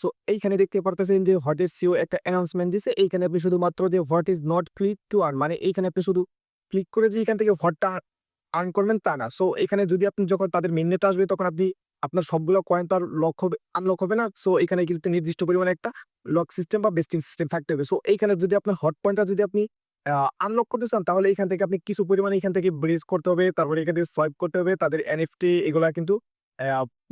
So এইখানে দেখতে পারতেছেন যে হোয়াট সিও একটা অ্যানাউন্সমেন্ট দিছে। এইখানে আপনি শুধুমাত্র যে what is not click to earn মানে এইখানে আপনি শুধু ক্লিক করে যে এখান থেকে হোয়াটটা আর্ন করবেন তা না। সো এখানে যদি আপনি যখন তাদের মেননেট আসবে, তখন আপনি আপনার সবগুলো কয়েন তো আর লক হবে আনলক হবে না। সো এখানে কিন্তু নির্দিষ্ট পরিমাণে একটা লক সিস্টেম বা বেস্টিং সিস্টেম থাকতে হবে। সো এইখানে যদি আপনার হট পয়েন্টটা যদি আপনি আনলক করতে চান, তাহলে এখান থেকে আপনি কিছু পরিমাণে এখান থেকে ব্রিজ করতে হবে, তারপরে এখান থেকে সোয়াইপ করতে হবে, তাদের এনএফটি এগুলা কিন্তু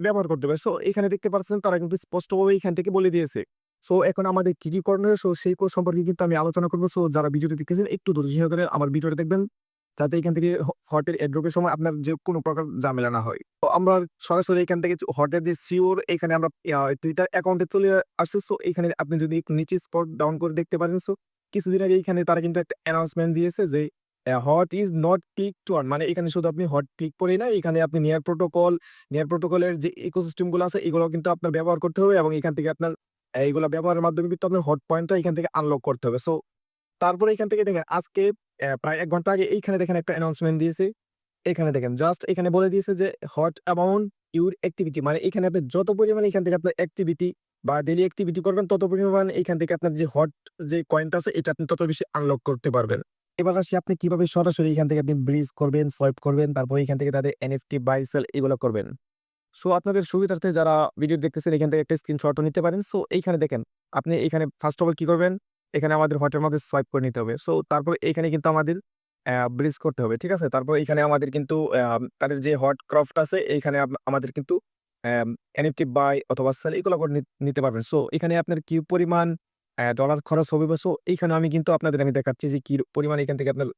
ব্যবহার করতে হবে সো, এখানে দেখতে পাচ্ছেন তারা কিন্তু স্পষ্টভাবে এখান থেকে বলে দিয়েছে। সো, এখন আমাদের কি কি করণীয়? সো, সেই কোর্স সম্পর্কে কিন্তু আমি আলোচনা করব। সো, যারা ভিডিওটি দেখতেছেন, একটু ধৈর্য সহকারে আমার ভিডিওটা দেখবেন। যাতে এখান থেকে হটের এড্রপের সময় আপনার যে কোনো প্রকার ঝামেলা না হয়। তো, আমরা সরাসরি এখান থেকে হটের যে সিওর, এখানে আমরা টুইটার অ্যাকাউন্টে চলে আসছে। সো, এখানে আপনি যদি নিচে স্পট ডাউন করে দেখতে পারেন। সো, কিছুদিন আগে এখানে তারা কিন্তু একটা অ্যানাউন্সমেন্ট দিয়েছে যে what is not click to earn মানে এখানে শুধু আপনি হট ক্লিক করে না, এখানে আপনি নিয়ার প্রোটোকল নিয়ার প্রোটোকলের যে ইকোসিস্টেমগুলো আছে এগুলো কিন্তু আপনার ব্যবহার করতে হবে এবং এখান থেকে আপনার এইগুলো ব্যবহারের মাধ্যমে কিন্তু আপনার হট পয়েন্টটা এখান থেকে আনলক করতে হবে। সো তারপরে এখান থেকে দেখেন, আজকে প্রায় এক ঘণ্টা আগে এইখানে দেখেন একটা অ্যানাউন্সমেন্ট দিয়েছে। এখানে দেখেন জাস্ট এখানে বলে দিয়েছে যে হট অ্যামাউন্ট ইউর অ্যাক্টিভিটি মানে এখানে আপনি যত পরিমাণে এখান থেকে আপনার অ্যাক্টিভিটি বা ডেলি অ্যাক্টিভিটি করবেন, তত পরিমাণ এখান থেকে আপনার যে হট যে কয়েনটা আছে, এটা আপনি তত বেশি আনলক করতে পারবেন। এবার আসি আপনি কীভাবে সরাসরি এখান থেকে আপনি ব্রিজ করবেন সোয়াইপ করবেন, তারপর এখান থেকে তাদের এনএফটি বাই সেল এগুলো করবেন। সো আপনাদের সুবিধার্থে যারা ভিডিও দেখতেছেন, এখান থেকে একটা স্ক্রিনশটও নিতে পারেন। সো এইখানে দেখেন, আপনি এখানে ফার্স্ট অফ অল কি করবেন? এখানে আমাদের হটের মধ্যে সোয়াইপ করে নিতে হবে। সো তারপর এখানে কিন্তু আমাদের ব্রিজ করতে হবে, ঠিক আছে? তারপর এখানে আমাদের কিন্তু তাদের যে হট ক্রফট আছে এইখানে আমাদের কিন্তু এনএফটি বাই অথবা সেল এগুলো করে নিতে পারবেন। সো এখানে আপনার কি পরিমাণ ডলার খরচ হবে সো এইখানে আমি কিন্তু আপনাদের আমি দেখাচ্ছি যে কি পরিমাণ এখান থেকে আপনার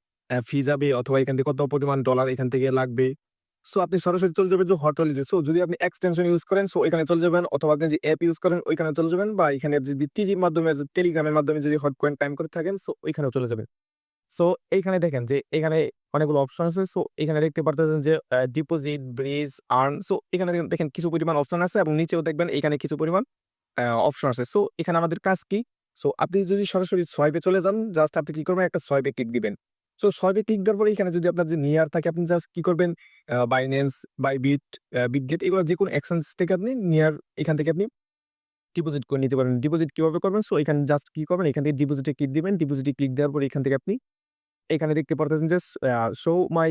ফি যাবে অথবা এখান থেকে কত পরিমাণ ডলার এখান থেকে লাগবে। সো আপনি সরাসরি চলে যাবেন যে হট ওয়ালেটে সো যদি আপনি এক্সটেনশন ইউজ করেন সো এখানে চলে যাবেন অথবা আপনি যে অ্যাপ ইউজ করেন, ওইখানে চলে যাবেন বা এখানে যদি টিজির মাধ্যমে টেলিগ্রামের মাধ্যমে যদি হট কয়েন টাইম করে থাকেন সো ওইখানেও চলে যাবেন। সো এইখানে দেখেন যে এখানে অনেকগুলো অপশন আছে সো এখানে দেখতে পারতেছেন যে ডিপোজিট ব্রিজ আর্ন সো এখানে দেখেন কিছু পরিমাণ অপশন আছে এবং নিচেও দেখবেন এখানে কিছু পরিমাণ অপশন আছে। সো এখানে আমাদের কাজ কি? সো আপনি যদি সরাসরি সোয়াইপে চলে যান জাস্ট আপনি কি করবেন? একটা সোয়াইপে ক্লিক দিবেন। সো সোয়াইপে ক্লিক দেওয়ার পরে এখানে যদি আপনার যে নিয়ার থাকে, আপনি জাস্ট কি করবেন? বাইন্যান্স বাইবিট বিটগেট এগুলো যে কোনো এক্সচেঞ্জ থেকে আপনি নিয়ার এখান থেকে আপনি ডিপোজিট করে নিতে পারেন। ডিপোজিট কীভাবে করবেন? সো এখানে জাস্ট কি করবেন? এখান থেকে ডিপোজিটে ক্লিক দিবেন। ডিপোজিটে ক্লিক দেওয়ার পরে এখান থেকে আপনি এখানে দেখতে পারতেছেন যে show my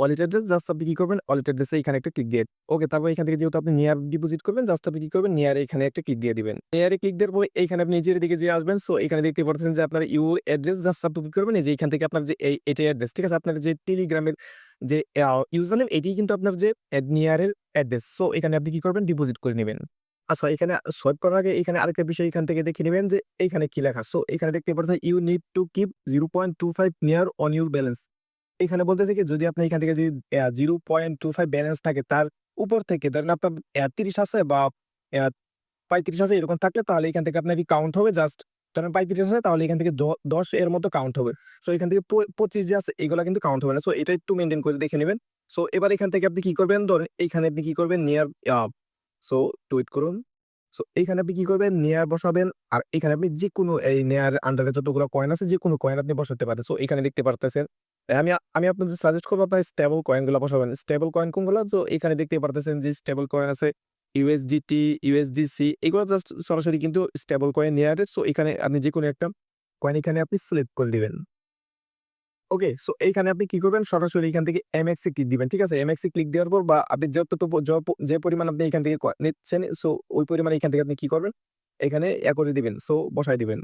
wallet address just আপনি কি করবেন? ওয়ালেট অ্যাড্রেসে এখানে একটা ক্লিক দিয়ে ওকে তারপর এখান থেকে যেহেতু আপনি নিয়ার ডিপোজিট করবেন জাস্ট আপনি কি করবেন? নিয়ার এখানে একটা ক্লিক দিয়ে দিবেন। নিয়ারে ক্লিক দেওয়ার পরে এইখানে আপনি নিজের দিকে যে আসবেন সো এখানে দেখতে পাচ্ছেন যে আপনার ইউ অ্যাড্রেস জাস্ট আপনি কি করবেন? যে এখান থেকে আপনার যে এই, এটাই অ্যাড্রেস ঠিক আছে? আপনার যে টেলিগ্রামের যে ইউজার নেম এটি কিন্তু আপনার যে নিয়ারের অ্যাড্রেস সো এখানে আপনি কি করবেন? ডিপোজিট করে নেবেন। আচ্ছা এখানে সোয়াইপ করার আগে এখানে আরেকটা বিষয় এখান থেকে দেখে নেবেন যে, এখানে কি লেখা? সো এখানে দেখতে পাচ্ছেন you need to keep zero point two five near on your balance এখানে বলতেছে কি, যদি আপনি এখান থেকে যদি zero point two five balance থাকে, তার উপর থেকে ধরেন আপনার তিরিশ আছে বা পঁয়ত্রিশ আছে, এরকম থাকলে তাহলে এখান থেকে আপনার কি কাউন্ট হবে? জাস্ট ধরেন পঁয়ত্রিশ আছে, তাহলে এখান থেকে দশ এর মতো কাউন্ট হবে। সো এখান থেকে পঁচিশ যে আছে, এগুলো কিন্তু কাউন্ট হবে না। সো এটা একটু মেনটেন করে দেখে নেবেন। সো এবার এখান থেকে আপনি কি করবেন? ধরেন এইখানে আপনি কি করবেন? নিয়ার সো টুইট করুন। সো এইখানে আপনি কি করবেন? নেয়ার বসাবেন। আর এখানে আপনি যে কোনো এই নেয়ার আন্ডারে যতগুলো কয়েন আছে যে কোনো কয়েন আপনি বসাতে পারেন। সো এখানে দেখতে পারতেছেন আমি আমি আপনাদের সাজেস্ট করব আপনার স্টেবল কয়েনগুলো বসাবেন। স্টেবল কয়েন কোনগুলো? তো এখানে দেখতে পারতেছেন যে স্টেবল কয়েন আছে ইউএসডিটি ইউএসডিসি এগুলো জাস্ট সরাসরি কিন্তু স্টেবল কয়েন নেয়ারে। সো এখানে আপনি যে কোনো একটা কয়েন এখানে আপনি সিলেক্ট করে দিবেন। ওকে, সো এইখানে আপনি কি করবেন? সরাসরি এখান থেকে এমএক্সি ক্লিক দিবেন, ঠিক আছে? এমএক্সি ক্লিক দেওয়ার পর বা আপনি যত য পরিমাণ আপনি এখান থেকে নিচ্ছেন, সো ওই পরিমাণ এখান থেকে আপনি কি করবেন? এখানে ইয়া করে দিবেন, সো বসাই দিবেন।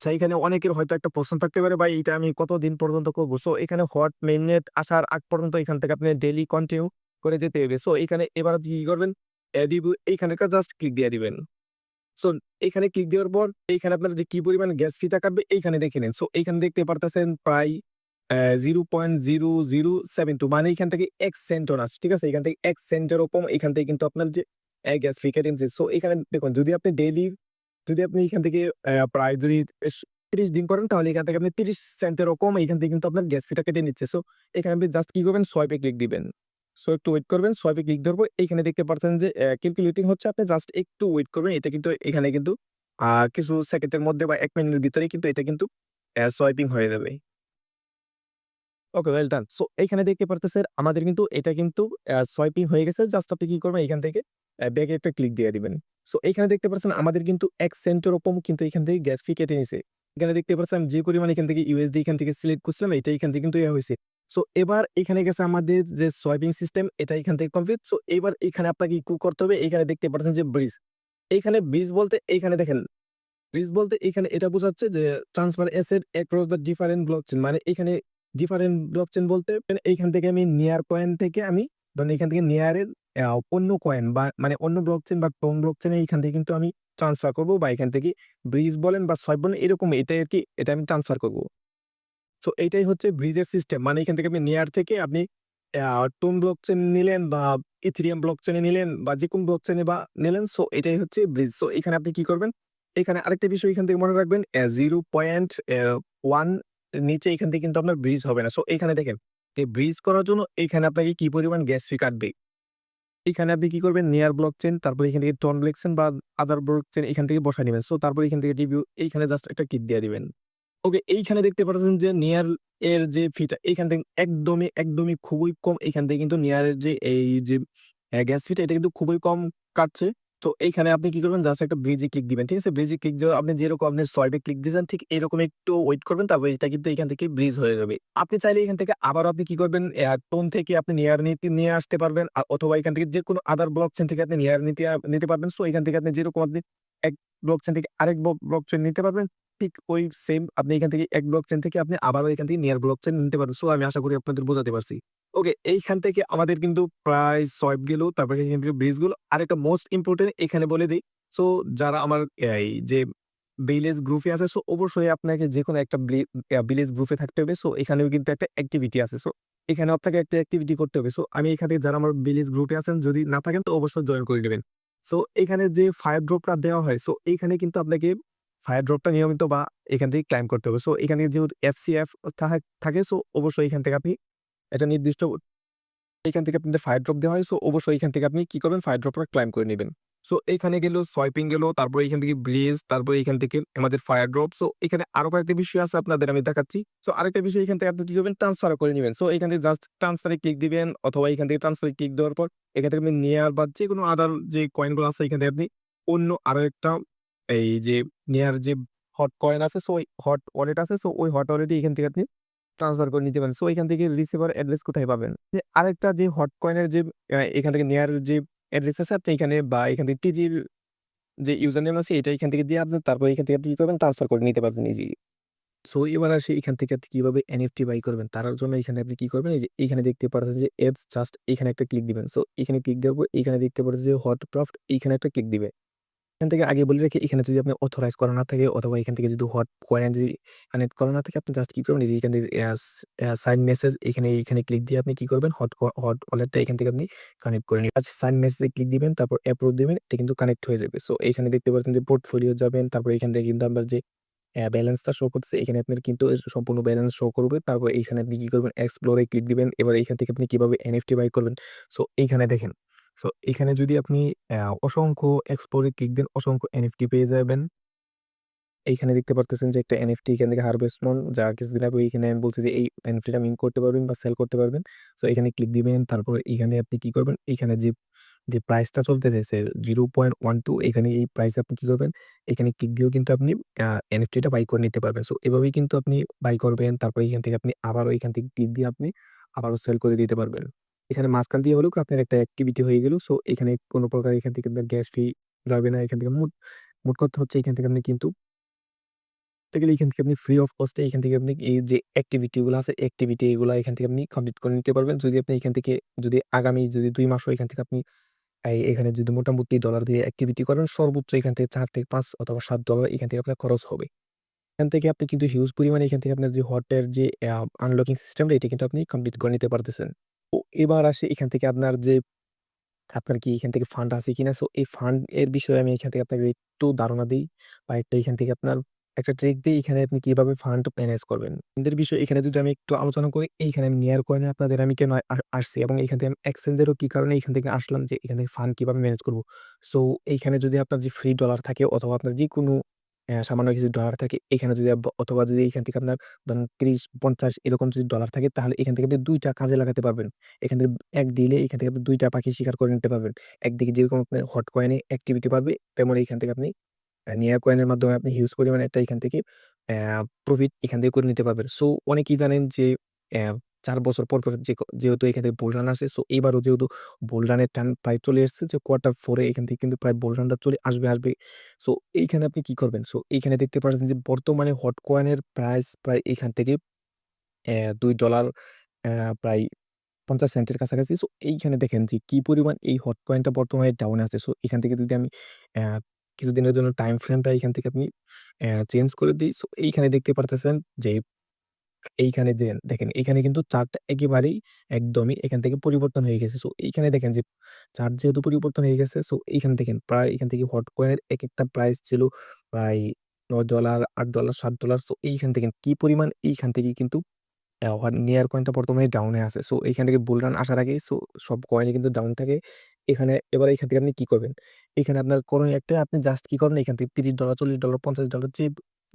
আচ্ছা এখানে অনেকের হয়তো একটা প্রশ্ন থাকতে পারে, ভাই এটা আমি কতদিন পর্যন্ত করব? সো এখানে হট মেইননেট আসার আগ পর্যন্ত এখান থেকে আপনি ডেলি কন্টিনিউ করে যেতে হবে। সো এখানে এবার কি করবেন? এডিবু এইখানে জাস্ট ক্লিক দিয়ে দিবেন। সো এখানে ক্লিক দেওয়ার পর, এইখানে আপনার যে কি পরিমাণ গ্যাস ফিটা কাটবে, এইখানে দেখে নেন। সো এইখানে দেখতে পারতেছেন প্রায় zero point zero zero seven two মানে এখান থেকে এক সেন্টন আছে ঠিক আছে? এখান থেকে এক সেন্টের ওপর এখান থেকে কিন্তু আপনার যে গ্যাস ফি কেটে নিচ্ছে। সো এখানে দেখুন, যদি আপনি ডেইলি যদি আপনি এখান থেকে প্রায় যদি তিরিশ দিন করেন, তাহলে এখান থেকে আপনি তিরিশ সেন্টের কম এখান থেকে কিন্তু আপনার গ্যাস ফিটা কেটে নিচ্ছে। সো এখানে আপনি জাস্ট কি করবেন সোয়াইপে ক্লিক দিবেন। সো একটু ওয়েট করবেন সোয়াইপে ক্লিক ধরবো এখানে দেখতে পাচ্ছেন যে ক্যালকুলেটিং হচ্ছে, আপনি জাস্ট একটু ওয়েট করবেন এটা কিন্তু এখানে কিন্তু কিছু সেকেন্ডের মধ্যে বা এক মিনিটের ভিতরে কিন্তু এটা কিন্তু সোয়াইপিং হয়ে যাবে ওকে ওয়েল ডান সো এখানে দেখতে পারতেছেন, আমাদের কিন্তু এটা কিন্তু সোয়াইপিং হয়ে গেছে জাস্ট আপনি কি করবেন, এখান থেকে ব্যাগে একটা ক্লিক দিয়ে দিবেন। সো এইখানে দেখতে পাচ্ছেন আমাদের কিন্তু ১ সেন্টের রকম কিন্তু এখান থেকে গ্যাস ফি কেটে নিছে। এখানে দেখতে পাচ্ছেন যে পরিমাণ এখান থেকে ইউএসডি এখান থেকে সিলেক্ট করছিলাম, এটা এখান থেকে কিন্তু ইয়া হইছে। সো এবার এখানে গেছে আমাদের যে সোয়াইপিং সিস্টেম এটা এখান থেকে কমপ্লিট। সো এবার এখানে আপনাকে কি করতে হবে এখানে দেখতে পাচ্ছেন যে ব্রিজ। এইখানে ব্রিজ বলতে, এখানে দেখেন ব্রিজ বলতে এখানে এটা বোঝাচ্ছে যে transfer asset across the different blockchain মানে এখানে ডিফারেন্ট ব্লকচেন বলতে এইখান থেকে আমি নেয়ার কয়েন থেকে আমি, ধরেন এখান থেকে নেয়ারের অন্য কয়েন বা মানে অন্য ব্লকচেন বা টোন ব্লকচেন এইখান থেকে কিন্তু আমি ট্রান্সফার করব বা এখান থেকে ব্রিজ বলেন বা সোয়াইপ বলেন এরকম এটাই আর কি, এটা আমি ট্রান্সফার করব। সো এইটাই হচ্ছে ব্রিজের সিস্টেম। মানে এখান থেকে আপনি নেয়ার থেকে আপনি, আ টোন ব্লকচেন নিলেন বা ইথেরিয়াম ব্লকচেনে নিলেন বা যেকোনো ব্লকচেনে বা নিলেন সো এটাই হচ্ছে ব্রিজ। সো এখানে আপনি কি করবেন? এখানে আরেকটা বিষয় এখান থেকে মনে রাখবেন জিরো পয়েন্ট ওয়ান নিচে এখান থেকে কিন্তু আপনার ব্রিজ হবে না। সো এখানে দেখেন, যে ব্রিজ করার জন্য এখানে আপনাকে কি পরিমাণ গ্যাস ফি কাটবে। এখানে আপনি কি করবেন নেয়ার ব্লকচেন তারপরে এখান থেকে টোন ব্লকচেন বা আদার ব্লক চেন এখান থেকে বসায় নেবেন সো তারপরে এখান থেকে রিভিউ এইখানে জাস্ট একটা কিট দিয়ে দিবেন। ওকে এইখানে দেখতে পাচ্ছেন যে নেয়ার এর যে ফিটা এখান থেকে একদমই, একদমই খুবই কম এখান থেকে কিন্তু নেয়ারের যে এই যে গ্যাস ফিটা এটা কিন্তু খুবই কম কাটছে। তো এইখানে আপনি কি করবেন জাস্ট একটা ব্রিজে ক্লিক দিবেন। ঠিক আছে? ব্রিজে ক্লিক দিয়ে আপনি যেরকম আপনি সোয়াইপে ক্লিক দিয়েছেন ঠিক এরকম একটু ওয়েট করবেন তারপর এটা কিন্তু এখান থেকে ব্রিজ হয়ে যাবে। আপনি চাইলে এখান থেকে আবারও আপনি কি করবেন টোন থেকে আপনি নেয়ার নিতে নিয়ে আসতে পারবেন আ অথবা এখান থেকে যে কোনো আদার ব্লক চেন থেকে আপনি নেয়ার নিতে নিতে পারবেন। সো এখান থেকে আপনি যেরকম আপনি এক ব্লকচেন থেকে আরেক ব্লক চেন নিতে পারবেন। ঠিক ওই সেম আপনি এখান থেকে এক ব্লকচেন থেকে আপনি আবারও এখান থেকে নেয়ার ব্লকচেন নিতে পারবেন। সো আমি আশা করি আপনাদের বোঝাতে পারছি। ওকে এইখান থেকে আমাদের কিন্তু প্রায় সোয়াইপ গেল, তারপরে এখান থেকে ব্রিজগুলো। আরেকটা মোস্ট ইম্পোর্টেন্ট এখানে বলে দেই। সো যারা আমার, এই যে ভিলেজ গ্রুপে আছে সো অবশ্যই আপনাকে যেকোনো একটা ভিলেজ গ্রুপে থাকতে হবে। সো এখানেও কিন্তু একটা অ্যাক্টিভিটি আছে। সো এখানেও আপনাকে একটা অ্যাক্টিভিটি করতে হবে। সো আমি এখান থেকে যারা আমার ভিলেজ গ্রুপে আছেন, যদি না থাকেন, তো অবশ্যই জয়েন করে নিবেন। সো এখানে যে ফায়ার ড্রপটা দেওয়া হয় সো এইখানে কিন্তু আপনাকে ফায়ার ড্রপটা নিয়মিত বা এখান থেকে ক্লাইম করতে হবে। সো এখানে যেহেতু এফসিএফ থাক থাকে সো অবশ্যই এখান থেকে আপনি একটা নির্দিষ্ট এখান থেকে আপনাদের ফায়ার ড্রপ দেওয়া হয়। সো অবশ্যই এখান থেকে আপনি কি করবেন ফায়ার ড্রপটা ক্লাইম করে নিবেন। সো এখানে গেল সোয়াইপিং গেল তারপরে এখান থেকে ব্রিজ তারপরে এখান থেকে আমাদের ফায়ার ড্রপ। সো এখানে আরও কয়েকটা বিষয় আছে আপনাদের আমি দেখাচ্ছি। সো আরেকটা বিষয় এখান থেকে আপনি কি করবেন ট্রান্সফার করে নিবেন। সো এখান থেকে জাস্ট ট্রান্সফারে ক্লিক দিবেন অথবা এখান থেকে ট্রান্সফারে ক্লিক দেওয়ার পর এখান থেকে আপনি নেয়ার বা যেকোনো আদার যে কয়েনগুলো আছে এখান থেকে আপনি অন্য আরও একটা এই যে নেয়ার যে হট কয়েন আছে সো হট ওয়ালেট আছে সো ওই হট ওয়ালেটে এখান থেকে আপনি ট্রান্সফার করে নিতে পারেন। সো এখান থেকে রিসিভার অ্যাড্রেস কোথায় পাবেন? যে আরেকটা যে হট কয়েনের যে এখান থেকে নেয়ার যে অ্যাড্রেস আছে, আপনি এখানে বা এখান থেকে টিজির যে ইউজার নেম আছে, এটা এখান থেকে দিয়ে আপনি তারপর এখান থেকে কি করবেন ট্রান্সফার করে নিতে পারবেন ইজিলি। সো এবার আসি এখান থেকে আপনি কীভাবে এনএফটি বাই করবেন তার জন্য এখানে আপনি কি করবেন এই যে এখানে দেখতে পাচ্ছেন যে এপস জাস্ট এখানে একটা ক্লিক দিবেন। সো এখানে ক্লিক দেওয়ার পর এখানে দেখতে পাচ্ছেন যে হট ক্রাফট এইখানে একটা ক্লিক দিবে। এখান থেকে আগে বলে রাখি, এখানে যদি আপনি অথরাইজ করা না থাকে অথবা এখান থেকে যদি হট কয়েন যদি কানেক্ট করা না থাকে, আপনি জাস্ট কি করবেন এখান থেকে সাইন মেসেজ এখানে এখানে ক্লিক দিয়ে আপনি কি করবেন হট হট ওয়ালেটটা এখান থেকে আপনি কানেক্ট করে। আচ্ছা সাইন মেসেজে ক্লিক দিবেন, তারপর অ্যাপ্রুভ দিবেন, এটা কিন্তু কানেক্ট হয়ে যাবে। সো এখানে দেখতে পাচ্ছেন যে পোর্টফোলিও যাবেন, তারপর এখান থেকে কিন্তু আপনার যে ব্যালেন্সটা শো করছে এখানে আপনার কিন্তু সম্পূর্ণ ব্যালেন্স শো করবে। তারপর এইখানে আপনি কি করবেন এক্সপ্লোরে ক্লিক দিবেন। এবার এইখান থেকে আপনি কীভাবে এনএফটি বাই করবেন। সো এইখানে দেখেন। সো এখানে যদি আপনি অসংখ্য এক্সপ্লোর এ ক্লিক দেন অসংখ্য এনএফটি পেয়ে যাবেন। এইখানে দেখতে পারতেছেন যে একটা এনএফটি এখান থেকে হারভেস্ট মন যা কিছুদিন আগে এইখানে আমি বলছি যে এই এনএফটিটা মিন্ট করতে পারবেন বা সেল করতে পারবেন। সো এখানে ক্লিক দিবেন তারপর এখানে আপনি কি করবেন এইখানে যে, যে প্রাইসটা চলতেছে সে 0.12 এখানে এই প্রাইসে আপনি কি করবেন এখানে ক্লিক দিয়েও কিন্তু আপনি এনএফটিটা বাই করে নিতে পারবেন। সো এভাবেই কিন্তু আপনি বাই করবেন তারপর এখান থেকে আপনি আবারও এখান থেকে ক্লিক দিয়ে আপনি আবারও সেল করে দিতে পারবেন। এখানে মাঝখান দিয়ে হলেও আপনার একটা অ্যাক্টিভিটি হয়ে গেল। সো এখানে কোনো প্রকার এখান থেকে আপনার গ্যাস ফি যাবে না। এখান থেকে মোট, মোট কথা হচ্ছে এখান থেকে আপনি কিন্তু গেলে এখান থেকে আপনি ফ্রি অফ কস্ট এখান থেকে আপনি এই যে অ্যাক্টিভিটি গুলো আছে অ্যাক্টিভিটি এগুলা এখান থেকে আপনি কমপ্লিট করে নিতে পারবেন। যদি আপনি এখান থেকে যদি আগামী যদি ২ মাসও এখান থেকে আপনি এখানে যদি মোটামুটি ডলার দিয়ে অ্যাক্টিভিটি করেন সর্বোচ্চ এখান থেকে ৪ থেকে ৫ অথবা ৭ ডলার এখান থেকে আপনার খরচ হবে। এখান থেকে আপনি কিন্তু হিউজ পরিমাণে এখান থেকে আপনার যে হটের যে আনলকিং সিস্টেমটা এটা কিন্তু আপনি কমপ্লিট করে নিতে পারতেছেন। এবার আসে এখান থেকে আপনার যে আপনার কি এখান থেকে ফান্ড আছে কিনা? সো এই ফান্ড এর বিষয়ে আমি এখান থেকে আপনাকে একটু ধারণা দিই বা একটা এখান থেকে আপনার একটা ট্রিক দেই এখানে আপনি কীভাবে ফান্ড ম্যানেজ করবেন। ফান্ডের বিষয়ে এখানে যদি আমি একটু আলোচনা করি, এইখানে আমি নেয়ার কয়েনে আপনাদের আমি কেন আসছি এবং এখান থেকে আমি এক্সচেঞ্জ কী কারণে এখান থেকে আসলাম যে এখান থেকে ফান্ড কীভাবে ম্যানেজ করব। সো এইখানে যদি আপনার যে ফ্রি ডলার থাকে অথবা আপনার যেকোনো সামান্য কিছু ডলার থাকে, এখানে যদি অথবা যদি এখান থেকে আপনার ধরেন ৩০-৫০ এরকম যদি ডলার থাকে, তাহলে এখান থেকে আপনি ২ টা কাজে লাগাতে পারবেন। এখান থেকে এক দিলে এখান থেকে আপনি ২ টা পাখি শিকার করে নিতে পারবেন। একদিকে যেরকম আপনার হট কয়েনে অ্যাক্টিভিটি পাবে, তেমন এখান থেকে আপনি আ কয়েনের মাধ্যমে আপনি হিউজ পরিমাণে একটা এখান থেকে প্রফিট এখান থেকে করে নিতে পারবেন। সো অনেকেই জানেন যে ৪ বছর পর, যেহেতু এখান থেকে বুল রান আসে সো এবারও যেহেতু বুল রানের টান প্রায় চলে এসেছে যে কোয়ার্টার ফোরে এখান থেকে কিন্তু প্রায় বুল রানটা চলে আসবে, আসবে। সো এইখানে আপনি কি করবেন? সো এইখানে দেখতে পাচ্ছেন যে বর্তমানে হট কয়েনের প্রাইস প্রায় এখান থেকে দুই $২ প্রায় ৫০ সেন্টের কাছাকাছি। সো এইখানে দেখেন যে কি পরিমাণ এই হট কয়েনটা বর্তমানে ডাউনে আছে। সো এখান থেকে যদি আমি কিছুদিনের জন্য টাইম ফ্রেমটা এখান থেকে আপনি চেঞ্জ করে দিই সো এইখানে দেখতে পারতেছেন যে এইখানে যে দেখেন এইখানে কিন্তু চার্টটা একেবারেই একদমই এখান থেকে পরিবর্তন হয়ে গেছে। সো এইখানে দেখেন যে চার্ট যেহেতু পরিবর্তন হয়ে গেছে সো এইখানে দেখেন প্রায় এখান থেকে হট কয়েনের এক একটা প্রাইস ছিল প্রায় $৯, $৮, $৭ সো এইখান থেকে কি পরিমাণ এইখান থেকে কিন্তু নেয়ার কয়েনটা বর্তমানে ডাউনে আছে। সো এইখান থেকে বুল রান আসার আগে সো সব কয়েনই কিন্তু ডাউন থাকে। এখানে এবার এখান থেকে আপনি কি করবেন? এখানে আপনার করণীয় একটা আপনি জাস্ট কি করেন এখান থেকে $৩০, $৪০, $৫০ যে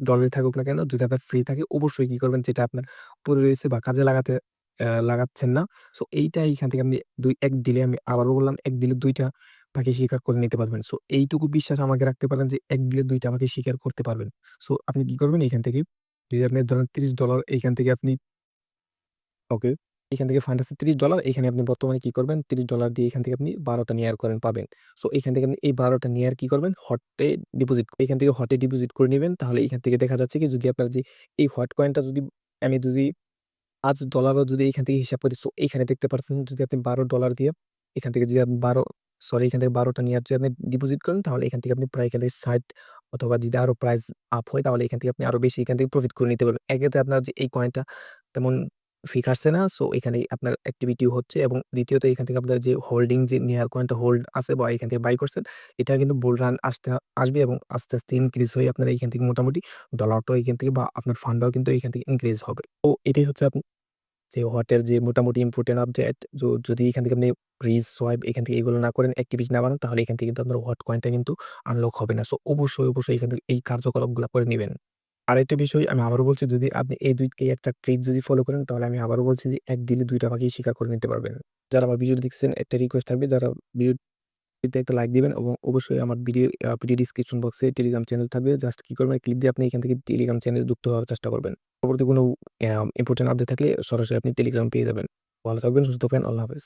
ডলারই থাকুক না কেন, যদি আপনার ফ্রি থাকে, অবশ্যই কি করবেন যেটা আপনার পড়ে রয়েছে বা কাজে লাগাতে লাগাচ্ছেন না। সো এইটা এইখান থেকে আপনি দুই, এক দিলে আমি আবারও বললাম, এক দিলে দুইটা পাখি শিকার করে নিতে পারবেন। সো এইটুকু বিশ্বাস আমাকে রাখতে পারেন যে ১ ডিলে ২ টা পাখি শিকার করতে পারবেন। সো আপনি কি করবেন এখান থেকে যদি আপনি ধরেন $৩০ এইখান থেকে আপনি ওকে। এখান থেকে ফান্ড আছে $৩০ এখানে আপনি বর্তমানে কি করবেন? $৩০ দিয়ে এখান থেকে আপনি ১২ টা নেয়ার কয়েন পাবেন। সো এখান থেকে আপনি এই ১২ টা নেয়ার কি করবেন? হটে ডিপোজিট এখান থেকে হটে ডিপোজিট করে নেবেন তাহলে এখান থেকে দেখা যাচ্ছে কি যদি আপনার যে এই হট কয়েনটা যদি আমি যদি আজ ডলারও যদি এখান থেকে হিসাব করি সো এখানে দেখতে পাচ্ছেন যদি আপনি $১২ দিয়ে এখান থেকে যদি আপনি ১২ সরি এখান থেকে ১২ টা নেয়ার যদি আপনি ডিপোজিট করেন তাহলে এখান থেকে আপনি প্রায় এখানে ৬০ অথবা যদি আরও প্রাইস আপ হয় তাহলে এখান থেকে আপনি আরও বেশি এখান থেকে প্রফিট করে নিতে পারবেন। একেতে আপনার যে এই কয়েনটা তেমন ফি কাটছে না। সো এখানে আপনার অ্যাক্টিভিটি হচ্ছে এবং দ্বিতীয়ত এখান থেকে আপনার যে হোল্ডিং যে নেয়ার কয়েনটা হোল্ড আছে বা এখান থেকে বাই করছেন এটা কিন্তু বুল রান আসতে আসবে এবং আস্তে, আস্তে ইনক্রিজ হয়ে আপনার এইখান থেকে মোটামুটি ডলারটাও এখান থেকে বা আপনার ফান্ডটাও কিন্তু এখান থেকে ইনক্রিজ হবে। তো এটাই হচ্ছে আপনি যে হটের যে মোটামুটি ইম্পোর্টেন্ট আপডেট য যদি এখান থেকে আপনি ফ্রিজ, সোয়াইপ এখান থেকে এগুলো না করেন অ্যাক্টিভিটি না বানান তাহলে এখান থেকে কিন্তু আপনার হট কয়েনটা কিন্তু আনলক হবে না। সো অবশ্যই, অবশ্যই এখান থেকে এই কার্যকলাপগুলা করে নিবেন। আরেকটা বিষয় আমি আবারও বলছি যদি আপনি এই ২ এই একটা ট্রিক যদি ফলো করেন তাহলে আমি আবারও বলছি যে ১ ডিলে ২ টা পাখি শিকার করে নিতে পারবেন। যারা আমার ভিডিও দেখছেন একটা রিকোয়েস্ট থাকবে যারা ভিডিওটিতে একটা লাইক দিবেন এবং অবশ্যই আমার ভিডিও ভিডিও ডিসক্রিপশন বক্সে টেলিগ্রাম চ্যানেল থাকবে। জাস্ট কি করবেন ক্লিক দিয়ে আপনি এখান থেকে টেলিগ্রাম চ্যানেলে যুক্ত হওয়ার চেষ্টা করবেন। পরবর্তী কোনো ইম্পোর্টেন্ট আপডেট থাকলে সরাসরি আপনি টেলিগ্রাম পেয়ে যাবেন। ভালো থাকবেন, সুস্থ থাকবেন। আল্লাহ হাফেজ।